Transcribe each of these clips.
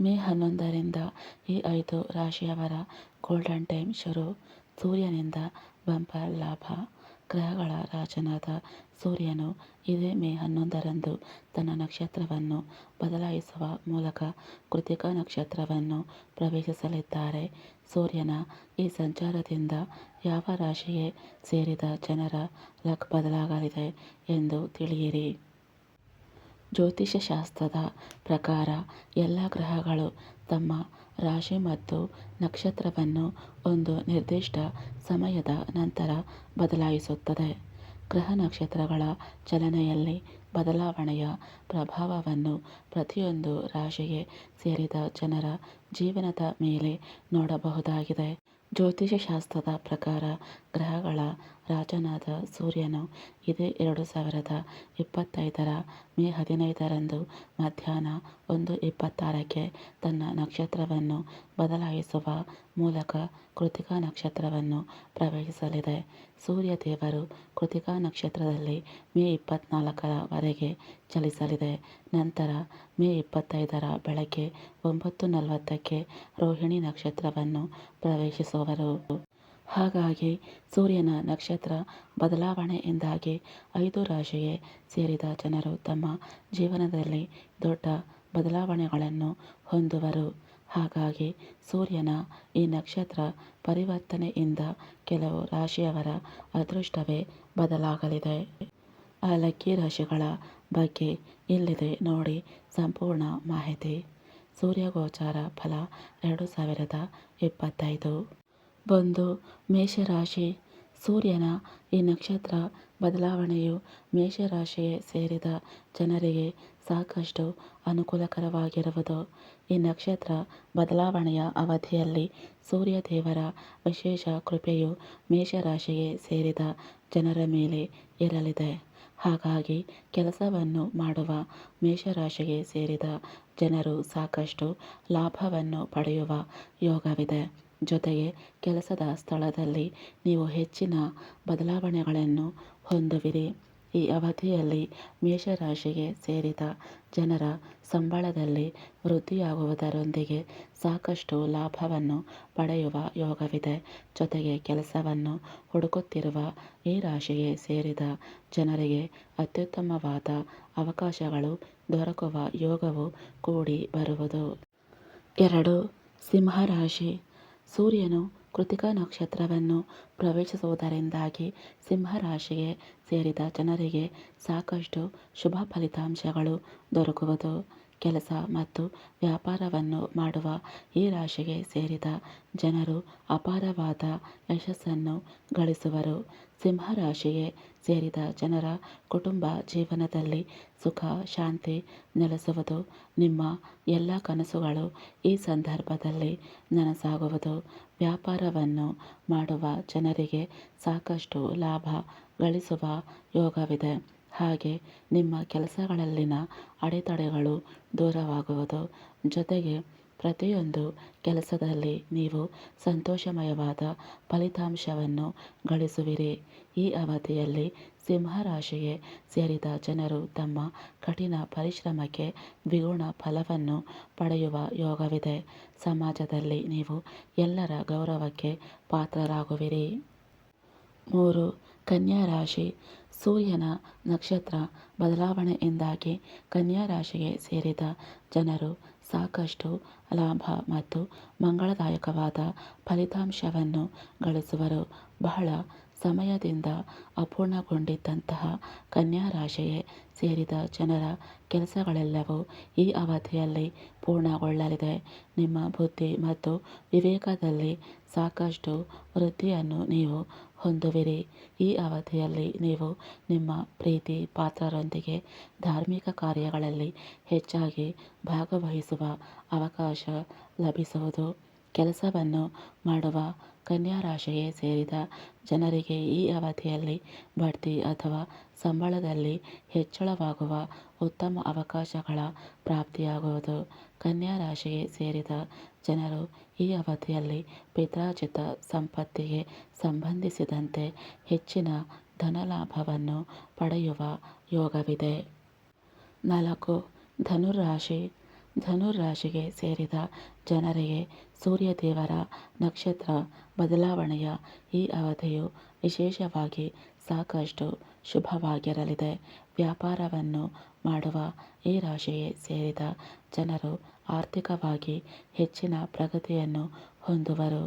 ಮೇ ಹನ್ನೊಂದರಿಂದ ಈ ಐದು ರಾಶಿಯವರ ಗೋಲ್ಡನ್ ಟೈಮ್ ಶುರು. ಸೂರ್ಯನಿಂದ ಬಂಪರ್ ಲಾಭ. ಗ್ರಹಗಳ ರಾಜನಾದ ಸೂರ್ಯನು ಇದೇ ಮೇ ಹನ್ನೊಂದರಂದು ತನ್ನ ನಕ್ಷತ್ರವನ್ನು ಬದಲಾಯಿಸುವ ಮೂಲಕ ಕೃತಿಕಾ ನಕ್ಷತ್ರವನ್ನು ಪ್ರವೇಶಿಸಲಿದ್ದಾರೆ. ಸೂರ್ಯನ ಈ ಸಂಚಾರದಿಂದ ಯಾವ ರಾಶಿಗೆ ಸೇರಿದ ಜನರ ಲಕ್ ಬದಲಾಗಲಿದೆ ಎಂದು ತಿಳಿಯಿರಿ. ಜ್ಯೋತಿಷ್ಯಶಾಸ್ತ್ರದ ಪ್ರಕಾರ ಎಲ್ಲ ಗ್ರಹಗಳು ತಮ್ಮ ರಾಶಿ ಮತ್ತು ನಕ್ಷತ್ರವನ್ನು ಒಂದು ನಿರ್ದಿಷ್ಟ ಸಮಯದ ನಂತರ ಬದಲಾಯಿಸುತ್ತದೆ. ಗ್ರಹ ನಕ್ಷತ್ರಗಳ ಚಲನೆಯಲ್ಲಿ ಬದಲಾವಣೆಯ ಪ್ರಭಾವವನ್ನು ಪ್ರತಿಯೊಂದು ರಾಶಿಗೆ ಸೇರಿದ ಜನರ ಜೀವನದ ಮೇಲೆ ನೋಡಬಹುದಾಗಿದೆ. ಜ್ಯೋತಿಷ್ಯಶಾಸ್ತ್ರದ ಪ್ರಕಾರ ಗ್ರಹಗಳ ರಾಜನಾದ ಸೂರ್ಯನು ಇದೇ ಎರಡು ಸಾವಿರದ ಇಪ್ಪತ್ತೈದರ ಮೇ ಹದಿನೈದರಂದು ಮಧ್ಯಾಹ್ನ ಒಂದು ಇಪ್ಪತ್ತಾರಕ್ಕೆ ತನ್ನ ನಕ್ಷತ್ರವನ್ನು ಬದಲಾಯಿಸುವ ಮೂಲಕ ಕೃತಿಕಾ ನಕ್ಷತ್ರವನ್ನು ಪ್ರವೇಶಿಸಲಿದೆ. ಸೂರ್ಯ ದೇವರು ಕೃತಿಕಾ ನಕ್ಷತ್ರದಲ್ಲಿ ಮೇ ಇಪ್ಪತ್ತ್ನಾಲ್ಕರವರೆಗೆ ಚಲಿಸಲಿದೆ. ನಂತರ ಮೇ ಇಪ್ಪತ್ತೈದರ ಬೆಳಗ್ಗೆ ಒಂಬತ್ತು ನಲವತ್ತಕ್ಕೆ ರೋಹಿಣಿ ನಕ್ಷತ್ರವನ್ನು ಪ್ರವೇಶಿಸುವರು. ಹಾಗಾಗಿ ಸೂರ್ಯನ ನಕ್ಷತ್ರ ಬದಲಾವಣೆಯಿಂದಾಗಿ ಐದು ರಾಶಿಗೆ ಸೇರಿದ ಜನರು ತಮ್ಮ ಜೀವನದಲ್ಲಿ ದೊಡ್ಡ ಬದಲಾವಣೆಗಳನ್ನು ಹೊಂದುವರು. ಹಾಗಾಗಿ ಸೂರ್ಯನ ಈ ನಕ್ಷತ್ರ ಪರಿವರ್ತನೆಯಿಂದ ಕೆಲವು ರಾಶಿಯವರ ಅದೃಷ್ಟವೇ ಬದಲಾಗಲಿದೆ. ಆ ಲಕ್ಕಿ ರಾಶಿಗಳ ಬಗ್ಗೆ ಇಲ್ಲಿದೆ ನೋಡಿ ಸಂಪೂರ್ಣ ಮಾಹಿತಿ. ಸೂರ್ಯಗೋಚಾರ ಫಲ ಎರಡು ಸಾವಿರದ ಇಪ್ಪತ್ತೈದು. ಒಂದು ಮೇಷರಾಶಿ ಸೂರ್ಯನ ಈ ನಕ್ಷತ್ರ ಬದಲಾವಣೆಯು ಮೇಷರಾಶಿಗೆ ಸೇರಿದ ಜನರಿಗೆ ಸಾಕಷ್ಟು ಅನುಕೂಲಕರವಾಗಿರುವುದು. ಈ ನಕ್ಷತ್ರ ಬದಲಾವಣೆಯ ಅವಧಿಯಲ್ಲಿ ಸೂರ್ಯ ದೇವರ ವಿಶೇಷ ಕೃಪೆಯು ಮೇಷರಾಶಿಗೆ ಸೇರಿದ ಜನರ ಮೇಲೆ ಇರಲಿದೆ. ಹಾಗಾಗಿ ಕೆಲಸವನ್ನು ಮಾಡುವ ಮೇಷರಾಶಿಗೆ ಸೇರಿದ ಜನರು ಸಾಕಷ್ಟು ಲಾಭವನ್ನು ಪಡೆಯುವ ಯೋಗವಿದೆ. ಜೊತೆಗೆ ಕೆಲಸದ ಸ್ಥಳದಲ್ಲಿ ನೀವು ಹೆಚ್ಚಿನ ಬದಲಾವಣೆಗಳನ್ನು ಹೊಂದುವಿರಿ. ಈ ಅವಧಿಯಲ್ಲಿ ಮೇಷರಾಶಿಗೆ ಸೇರಿದ ಜನರ ಸಂಬಳದಲ್ಲಿ ವೃದ್ಧಿಯಾಗುವುದರೊಂದಿಗೆ ಸಾಕಷ್ಟು ಲಾಭವನ್ನು ಪಡೆಯುವ ಯೋಗವಿದೆ. ಜೊತೆಗೆ ಕೆಲಸವನ್ನು ಹುಡುಕುತ್ತಿರುವ ಈ ರಾಶಿಗೆ ಸೇರಿದ ಜನರಿಗೆ ಅತ್ಯುತ್ತಮವಾದ ಅವಕಾಶಗಳು ದೊರಕುವ ಯೋಗವು ಕೂಡಿ ಬರುವುದು. ಎರಡು, ಸಿಂಹರಾಶಿ ಸೂರ್ಯನು ಕೃತಿಕಾ ನಕ್ಷತ್ರವನ್ನು ಪ್ರವೇಶಿಸುವುದರಿಂದಾಗಿ ಸಿಂಹರಾಶಿಗೆ ಸೇರಿದ ಜನರಿಗೆ ಸಾಕಷ್ಟು ಶುಭ ಫಲಿತಾಂಶಗಳು ದೊರಕುವುದು. ಕೆಲಸ ಮತ್ತು ವ್ಯಾಪಾರವನ್ನು ಮಾಡುವ ಈ ರಾಶಿಗೆ ಸೇರಿದ ಜನರು ಅಪಾರವಾದ ಯಶಸ್ಸನ್ನು ಗಳಿಸುವರು. ಸಿಂಹರಾಶಿಗೆ ಸೇರಿದ ಜನರ ಕುಟುಂಬ ಜೀವನದಲ್ಲಿ ಸುಖ, ಶಾಂತಿ ನೆಲೆಸುವುದು. ನಿಮ್ಮ ಎಲ್ಲ ಕನಸುಗಳು ಈ ಸಂದರ್ಭದಲ್ಲಿ ನನಸಾಗುವುದು. ವ್ಯಾಪಾರವನ್ನು ಮಾಡುವ ಜನರಿಗೆ ಸಾಕಷ್ಟು ಲಾಭ ಗಳಿಸುವ ಯೋಗವಿದೆ. ಹಾಗೆ ನಿಮ್ಮ ಕೆಲಸಗಳಲ್ಲಿನ ಅಡೆತಡೆಗಳು ದೂರವಾಗುವುದು. ಜೊತೆಗೆ ಪ್ರತಿಯೊಂದು ಕೆಲಸದಲ್ಲಿ ನೀವು ಸಂತೋಷಮಯವಾದ ಫಲಿತಾಂಶವನ್ನು ಗಳಿಸುವಿರಿ. ಈ ಅವಧಿಯಲ್ಲಿ ಸಿಂಹರಾಶಿಗೆ ಸೇರಿದ ಜನರು ತಮ್ಮ ಕಠಿಣ ಪರಿಶ್ರಮಕ್ಕೆ ದ್ವಿಗುಣ ಫಲವನ್ನು ಪಡೆಯುವ ಯೋಗವಿದೆ. ಸಮಾಜದಲ್ಲಿ ನೀವು ಎಲ್ಲರ ಗೌರವಕ್ಕೆ ಪಾತ್ರರಾಗುವಿರಿ. ಮೂರು, ಕನ್ಯಾ ರಾಶಿ. ಸೂರ್ಯನ ನಕ್ಷತ್ರ ಬದಲಾವಣೆಯಿಂದಾಗಿ ಕನ್ಯಾ ರಾಶಿಗೆ ಸೇರಿದ ಜನರು ಸಾಕಷ್ಟು ಲಾಭ ಮತ್ತು ಮಂಗಳದಾಯಕವಾದ ಫಲಿತಾಂಶವನ್ನು ಗಳಿಸುವರು. ಬಹಳ ಸಮಯದಿಂದ ಅಪೂರ್ಣಗೊಂಡಿದ್ದಂತಹ ಕನ್ಯಾ ರಾಶಿಗೆ ಸೇರಿದ ಜನರ ಕೆಲಸಗಳೆಲ್ಲವೂ ಈ ಅವಧಿಯಲ್ಲಿ ಪೂರ್ಣಗೊಳ್ಳಲಿದೆ. ನಿಮ್ಮ ಬುದ್ಧಿ ಮತ್ತು ವಿವೇಕದಲ್ಲಿ ಸಾಕಷ್ಟು ವೃದ್ಧಿಯನ್ನು ನೀವು ಹೊಂದುವಿರಿ. ಈ ಅವಧಿಯಲ್ಲಿ ನೀವು ನಿಮ್ಮ ಪ್ರೀತಿ ಪಾತ್ರರೊಂದಿಗೆ ಧಾರ್ಮಿಕ ಕಾರ್ಯಗಳಲ್ಲಿ ಹೆಚ್ಚಾಗಿ ಭಾಗವಹಿಸುವ ಅವಕಾಶ ಲಭಿಸುವುದು ಕೆಲಸವನ್ನು ಮಾಡುವ ಕನ್ಯಾ ರಾಶಿಗೆ ಸೇರಿದ ಜನರಿಗೆ ಈ ಅವಧಿಯಲ್ಲಿ ಬಡ್ತಿ ಅಥವಾ ಸಂಬಳದಲ್ಲಿ ಹೆಚ್ಚಳವಾಗುವ ಉತ್ತಮ ಅವಕಾಶಗಳ ಪ್ರಾಪ್ತಿಯಾಗುವುದು. ಕನ್ಯಾ ರಾಶಿಗೆ ಸೇರಿದ ಜನರು ಈ ಅವಧಿಯಲ್ಲಿ ಪಿತ್ರಾರ್ಜಿತ ಸಂಪತ್ತಿಗೆ ಸಂಬಂಧಿಸಿದಂತೆ ಹೆಚ್ಚಿನ ಧನಲಾಭವನ್ನು ಪಡೆಯುವ ಯೋಗವಿದೆ. ನಾಲ್ಕು, ಧನುರಾಶಿ ಧನುರಾಶಿಗೆ ಸೇರಿದ ಜನರಿಗೆ ಸೂರ್ಯದೇವರ ನಕ್ಷತ್ರ ಬದಲಾವಣೆಯ ಈ ಅವಧಿಯು ವಿಶೇಷವಾಗಿ ಸಾಕಷ್ಟು ಶುಭವಾಗಿರಲಿದೆ. ವ್ಯಾಪಾರವನ್ನು ಮಾಡುವ ಈ ರಾಶಿಗೆ ಸೇರಿದ ಜನರು ಆರ್ಥಿಕವಾಗಿ ಹೆಚ್ಚಿನ ಪ್ರಗತಿಯನ್ನು ಹೊಂದುವರು.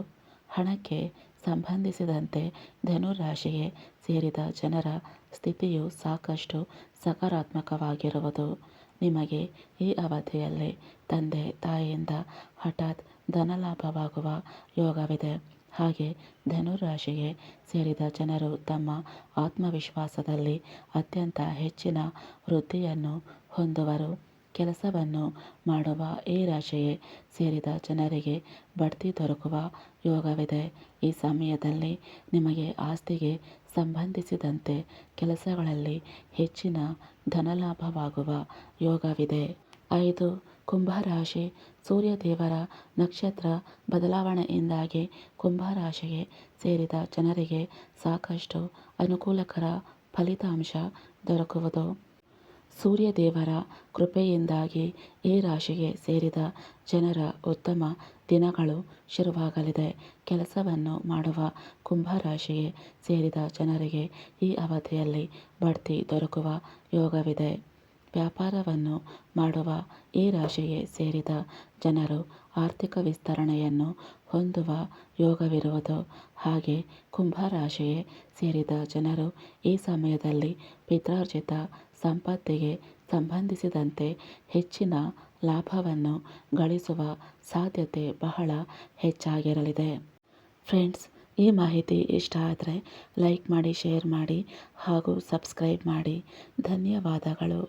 ಹಣಕ್ಕೆ ಸಂಬಂಧಿಸಿದಂತೆ ಧನುರಾಶಿಗೆ ಸೇರಿದ ಜನರ ಸ್ಥಿತಿಯು ಸಾಕಷ್ಟು ಸಕಾರಾತ್ಮಕವಾಗಿರುವುದು. ನಿಮಗೆ ಈ ಅವಧಿಯಲ್ಲಿ ತಂದೆ, ತಾಯಿಯಿಂದ ಹಠಾತ್ ಧನಲಾಭವಾಗುವ ಯೋಗವಿದೆ. ಹಾಗೆ ಧನುರಾಶಿಗೆ ಸೇರಿದ ಜನರು ತಮ್ಮ ಆತ್ಮವಿಶ್ವಾಸದಲ್ಲಿ ಅತ್ಯಂತ ಹೆಚ್ಚಿನ ವೃದ್ಧಿಯನ್ನು ಹೊಂದುವರು. ಕೆಲಸವನ್ನು ಮಾಡುವ ಈ ರಾಶಿಗೆ ಸೇರಿದ ಜನರಿಗೆ ಬಡ್ತಿ ದೊರಕುವ ಯೋಗವಿದೆ. ಈ ಸಮಯದಲ್ಲಿ ನಿಮಗೆ ಆಸ್ತಿಗೆ ಸಂಬಂಧಿಸಿದಂತೆ ಕೆಲಸಗಳಲ್ಲಿ ಹೆಚ್ಚಿನ ಧನಲಾಭವಾಗುವ ಯೋಗವಿದೆ. ಐದು, ಕುಂಭರಾಶಿ. ಸೂರ್ಯದೇವರ ನಕ್ಷತ್ರ ಬದಲಾವಣೆಯಿಂದಾಗಿ ಕುಂಭರಾಶಿಗೆ ಸೇರಿದ ಜನರಿಗೆ ಸಾಕಷ್ಟು ಅನುಕೂಲಕರ ಫಲಿತಾಂಶ ದೊರಕುವುದು. ಸೂರ್ಯದೇವರ ಕೃಪೆಯಿಂದಾಗಿ ಈ ರಾಶಿಗೆ ಸೇರಿದ ಜನರ ಉತ್ತಮ ದಿನಗಳು ಶುರುವಾಗಲಿದೆ. ಕೆಲಸವನ್ನು ಮಾಡುವ ಕುಂಭರಾಶಿಗೆ ಸೇರಿದ ಜನರಿಗೆ ಈ ಅವಧಿಯಲ್ಲಿ ಬಡ್ತಿ ದೊರಕುವ ಯೋಗವಿದೆ. ವ್ಯಾಪಾರವನ್ನು ಮಾಡುವ ಈ ರಾಶಿಗೆ ಸೇರಿದ ಜನರು ಆರ್ಥಿಕ ವಿಸ್ತರಣೆಯನ್ನು ಹೊಂದುವ ಯೋಗವಿರುವುದು. ಹಾಗೆ ಕುಂಭರಾಶಿಗೆ ಸೇರಿದ ಜನರು ಈ ಸಮಯದಲ್ಲಿ ಪಿತ್ರಾರ್ಜಿತ ಸಂಪತ್ತಿಗೆ ಸಂಬಂಧಿಸಿದಂತೆ ಹೆಚ್ಚಿನ ಲಾಭವನ್ನು ಗಳಿಸುವ ಸಾಧ್ಯತೆ ಬಹಳ ಹೆಚ್ಚಾಗಿರಲಿದೆ. ಫ್ರೆಂಡ್ಸ್, ಈ ಮಾಹಿತಿ ಇಷ್ಟ ಆದರೆ ಲೈಕ್ ಮಾಡಿ, ಶೇರ್ ಮಾಡಿ ಹಾಗೂ ಸಬ್ಸ್ಕ್ರೈಬ್ ಮಾಡಿ. ಧನ್ಯವಾದಗಳು.